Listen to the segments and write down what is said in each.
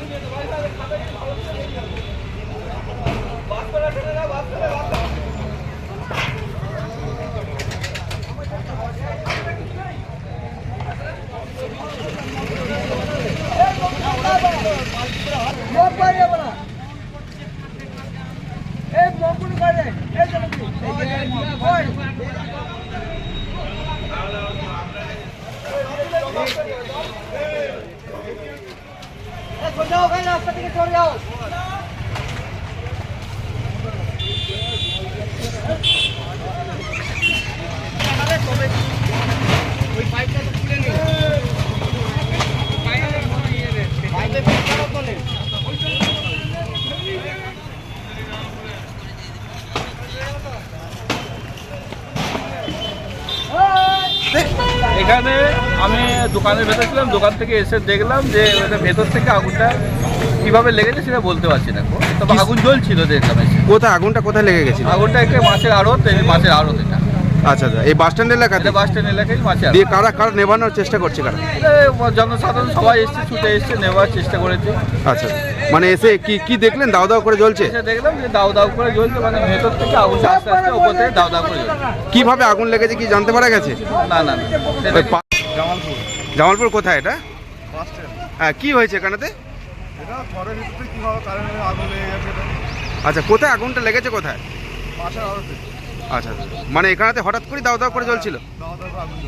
Vamos. রাস্তা থেকে চলে যাও ওই পাইপটা তো খুলে নেই পাইপে ফিট করো তো নেই Hey! এখানে আমি দোকানের ভেতর ছিলাম দোকান থেকে এসে দেখলাম যে ভেতর থেকে আগুনটা কীভাবে লেগেছে সেটা বলতে পারছি না তবে আগুন জ্বলছিল দেখলাম কোথায় আগুনটা কোথায় লেগে গেছিল? আগুনটা একটা মাছের আড়ত মাছের আড়ত এটা। আচ্ছা আচ্ছা। এই বাস স্ট্যান্ড এলাকাতে? এটা বাস স্ট্যান্ড এলাকায় দিয়ে কারা কারা চেষ্টা করছে কারা? জনসাধারণ সবাই এসছে ছুটে এসছে নেওয়ার চেষ্টা করেছে। আচ্ছা। মানে এসে কি কি দেখলেন? দাও দাও করে জ্বলছে? এসে দেখলাম যে দাউ দাউ করে জ্বলছে মানে ভেতর থেকে আগুনটা আস্তে আস্তে ওপর থেকে দাউ দাউ করে জ্বলছে। কীভাবে আগুন লেগেছে কি জানতে পারা গেছে? না না না। ওই পা- জামালপুর। জামালপুর কোথায় এটা? Bus stand. হ্যাঁ কি হয়েছে এখানেতে? এটা ঘরের ভিতরে কীভাবে কারেন্টের আগুন লেগে গেছে এটা? আচ্ছা কোথায় আগুনটা লেগেছে কোথায়? পাশের আচ্ছা আচ্ছা। মানে এখানেতে হঠাৎ করে দাও দাও করে জ্বলছিল? দাওয়া দাওয়া আগুন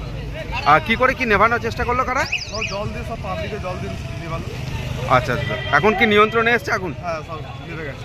কি করে কি নেভানোর চেষ্টা করল কারা? জল দিয়ে সব পাবলিকে জল দিয়ে নিবালো আচ্ছা আচ্ছা। এখন কি নিয়ন্ত্রণে এসছে এখন হ্যাঁ সব নিভে গেছে।